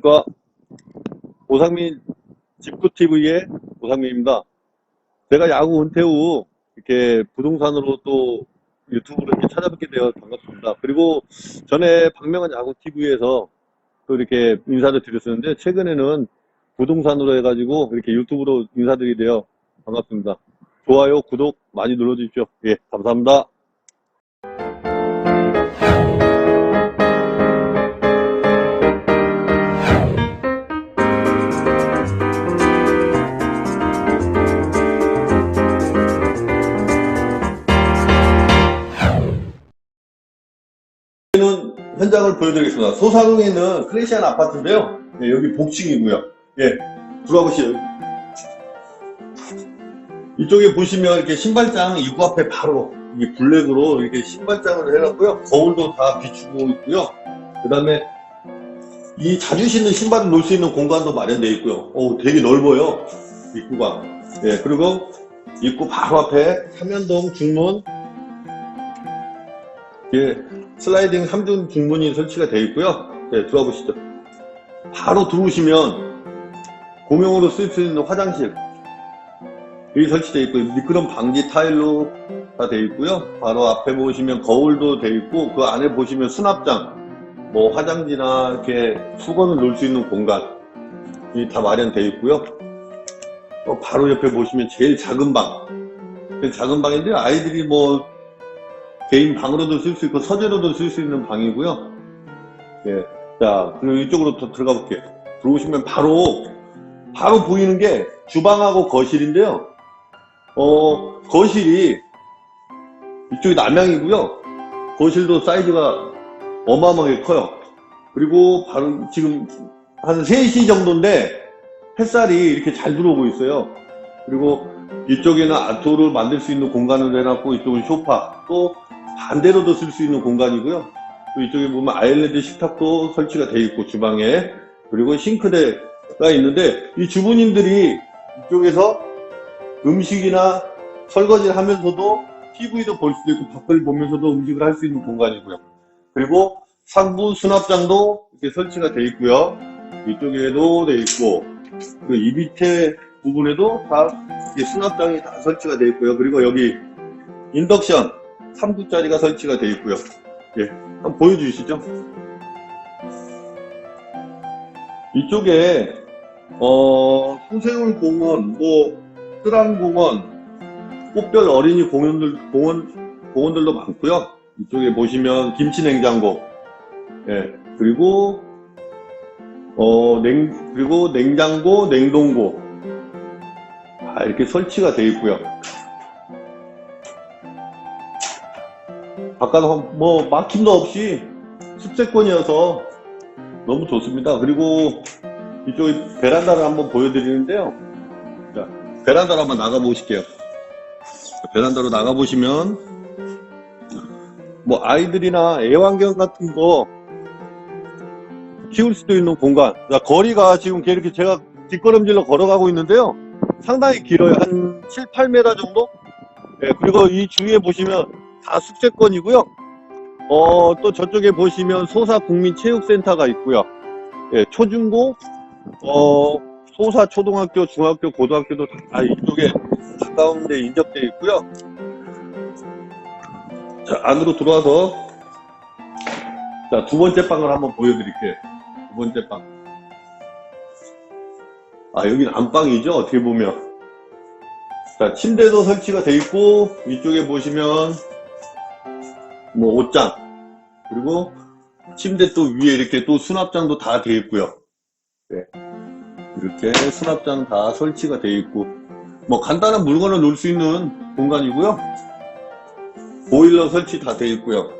안녕하십니까. 오상민 집구TV의 오상민입니다. 제가 야구 은퇴 후 이렇게 부동산으로 또 유튜브로 이렇게 찾아뵙게 되어 반갑습니다. 그리고 전에 박명한 야구TV에서 또 이렇게 인사를 드렸었는데 최근에는 부동산으로 해가지고 이렇게 유튜브로 인사드리게 되어 반갑습니다. 좋아요, 구독 많이 눌러주십시오. 예, 감사합니다. 는 현장을 보여드리겠습니다. 소사동에 있는 크레시안 아파트인데요. 예, 여기 복층이고요. 예, 들어가보시죠. 이쪽에 보시면 이렇게 신발장 입구 앞에 바로 이 블랙으로 이렇게 신발장을 해놨고요. 거울도 다 비추고 있고요. 그 다음에 이 자주 신는 신발을 놓을 수 있는 공간도 마련되어 있고요. 오, 되게 넓어요. 입구가. 예, 그리고 입구 바로 앞에 삼연동 중문 예, 슬라이딩 3중 중문이 설치가 되어 있고요. 네, 들어가 보시죠. 바로 들어오시면 공용으로 쓸 수 있는 화장실 여기 설치되어 있고 미끄럼 방지 타일로 다 되어 있고요. 바로 앞에 보시면 거울도 되어 있고 그 안에 보시면 수납장, 뭐 화장지나 이렇게 수건을 놓을 수 있는 공간 이 다 마련되어 있고요. 또 바로 옆에 보시면 제일 작은 방, 작은 방인데 아이들이 뭐 개인 방으로도 쓸 수 있고 서재로도 쓸 수 있는 방이고요. 예. 자, 그리고 이쪽으로 더 들어가 볼게요. 들어오시면 바로 바로 보이는 게 주방하고 거실인데요. 어, 거실이 이쪽이 남향이고요. 거실도 사이즈가 어마어마하게 커요. 그리고 바로 지금 한 3시 정도인데 햇살이 이렇게 잘 들어오고 있어요. 그리고 이쪽에는 아토를 만들 수 있는 공간을 해놨고 이쪽은 소파 또 반대로도 쓸 수 있는 공간이고요. 또 이쪽에 보면 아일랜드 식탁도 설치가 되어 있고 주방에 그리고 싱크대가 있는데 이 주부님들이 이쪽에서 음식이나 설거지를 하면서도 TV도 볼 수도 있고 밖을 보면서도 음식을 할 수 있는 공간이고요. 그리고 상부 수납장도 이렇게 설치가 되어 있고요. 이쪽에도 되어 있고 그 이 밑에 부분에도 다 수납장이 다 설치가 되어 있고요. 그리고 여기 인덕션 3구짜리가 설치가 되어 있고요. 예, 한번 보여주시죠. 이쪽에 어, 소세울 공원, 뭐 쓰란 공원, 꽃별 어린이 공원들 공원 공원들도 많고요. 이쪽에 보시면 김치 냉장고, 예, 그리고 어, 냉 그리고 냉장고, 냉동고 아, 이렇게 설치가 되어 있고요. 바깥 뭐 막힘도 없이 습세권이어서 너무 좋습니다. 그리고 이쪽에 베란다를 한번 보여드리는데요. 자, 베란다로 한번 나가 보실게요. 베란다로 나가 보시면 뭐 아이들이나 애완견 같은 거 키울 수도 있는 공간. 자, 거리가 지금 이렇게 제가 뒷걸음질로 걸어가고 있는데요. 상당히 길어요. 한 7, 8m 정도? 예, 그리고 이 주위에 보시면 다 숙제권이고요. 어, 또 저쪽에 보시면 소사 국민체육센터가 있고요. 예, 초중고, 어, 소사 초등학교, 중학교, 고등학교도 다 이쪽에 가까운 데 인접되어 있고요. 자, 안으로 들어와서 자, 두 번째 방을 한번 보여드릴게요. 두 번째 방. 아, 여기는 안방이죠, 어떻게 보면. 자, 침대도 설치가 되어 있고, 이쪽에 보시면 뭐 옷장 그리고 침대 또 위에 이렇게 또 수납장도 다 되어 있고요. 네. 이렇게 수납장 다 설치가 되어 있고 뭐 간단한 물건을 놓을 수 있는 공간이고요. 보일러 설치 다 되어 있고요.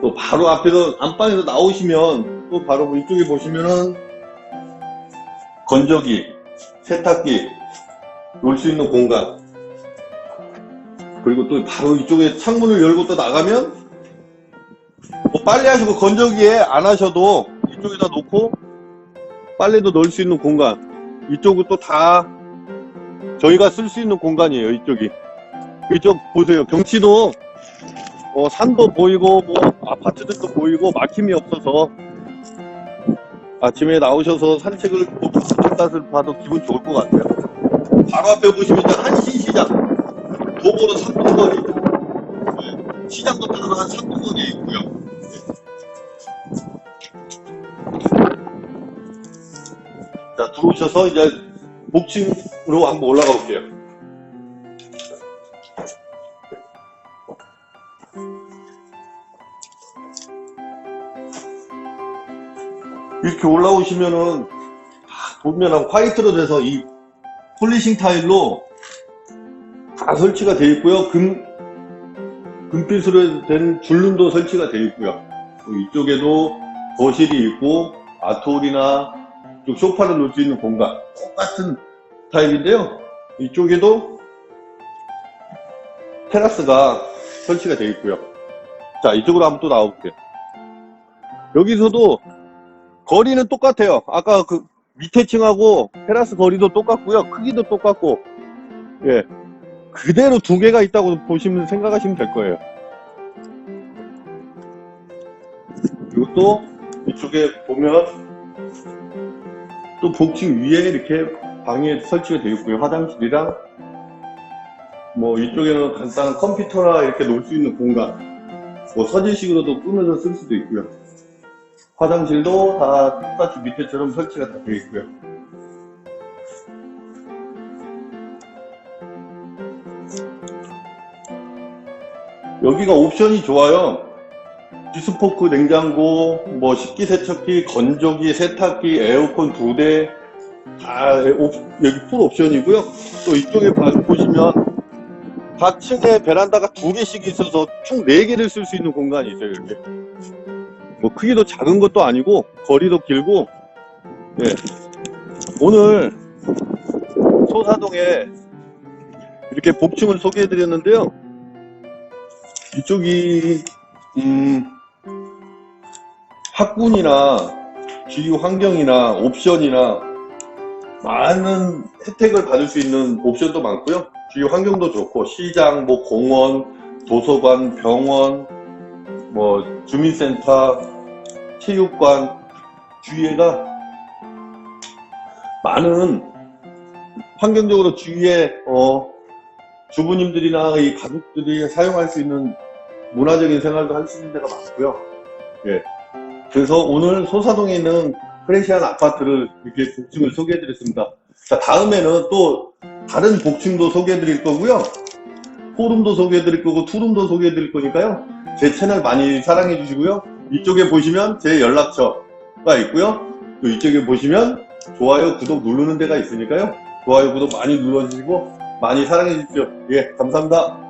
또 바로 앞에서 안방에서 나오시면 또 바로 이쪽에 보시면은 건조기, 세탁기 놓을 수 있는 공간 그리고 또 바로 이쪽에 창문을 열고 또 나가면 뭐 빨래 하시고 건조기에 안 하셔도 이쪽에다 놓고 빨래도 넣을 수 있는 공간. 이쪽은 또 다 저희가 쓸 수 있는 공간이에요 이쪽이. 이쪽 보세요. 경치도 어, 산도 보이고 뭐 아파트들도 보이고 막힘이 없어서 아침에 나오셔서 산책을 바깥을 봐도 기분 좋을 것 같아요. 바로 앞에 보시면 이제 한신 시장 도보로 3분 거리 네, 시장도 따로 한 3분 거리에 있고요. 네. 자 들어오셔서 이제 복층으로 한번 올라가 볼게요. 이렇게 올라오시면은 다 보면 화이트로 돼서 이 폴리싱 타일로 다 설치가 되어 있고요. 금 금빛으로 된 줄눈도 설치가 되어 있고요. 또 이쪽에도 거실이 있고 아트홀이나 이쪽 소파를 놓을 수 있는 공간 똑같은 타일인데요. 이쪽에도 테라스가 설치가 되어 있고요. 자 이쪽으로 한번 또 나와볼게요. 여기서도 거리는 똑같아요. 아까 그 밑에 층하고 테라스 거리도 똑같고요. 크기도 똑같고, 예. 그대로 두 개가 있다고 보시면 생각하시면 될 거예요. 또 이쪽에 보면 또 복층 위에 이렇게 방에 설치가 되어 있고요. 화장실이랑 뭐 이쪽에는 간단한 컴퓨터나 이렇게 놓을 수 있는 공간, 뭐 서재식으로도 꾸며서 쓸 수도 있고요. 화장실도 다 똑같이 밑에처럼 설치가 다 되어 있고요. 여기가 옵션이 좋아요. 디스포크 냉장고, 뭐 식기 세척기, 건조기, 세탁기, 에어컨 두 대, 다 옵- 여기 풀 옵션이고요. 또 이쪽에 봐- 보시면 좌측에 베란다가 두 개씩 있어서 총 네 개를 쓸 수 있는 공간이 있어요. 이렇게. 뭐 크기도 작은 것도 아니고 거리도 길고 예. 오늘 소사동에 이렇게 복층을 소개해 드렸는데요 이쪽이 음, 학군이나 주위 환경이나 옵션이나 많은 혜택을 받을 수 있는 옵션도 많고요. 주위 환경도 좋고 시장, 뭐 공원, 도서관, 병원 뭐 주민센터, 체육관 주위에가 많은 환경적으로 주위에 어, 주부님들이나 이 가족들이 사용할 수 있는 문화적인 생활도 할 수 있는 데가 많고요. 예. 그래서 오늘 소사동에 있는 크레시안 아파트를 이렇게 복층을 소개해드렸습니다. 자, 다음에는 또 다른 복층도 소개해드릴 거고요. 포룸도 소개해드릴 거고 투룸도 소개해드릴 거니까요. 제 채널 많이 사랑해 주시고요. 이쪽에 보시면 제 연락처가 있고요. 또 이쪽에 보시면 좋아요, 구독 누르는 데가 있으니까요. 좋아요, 구독 많이 눌러주시고 많이 사랑해 주십시오. 예, 감사합니다.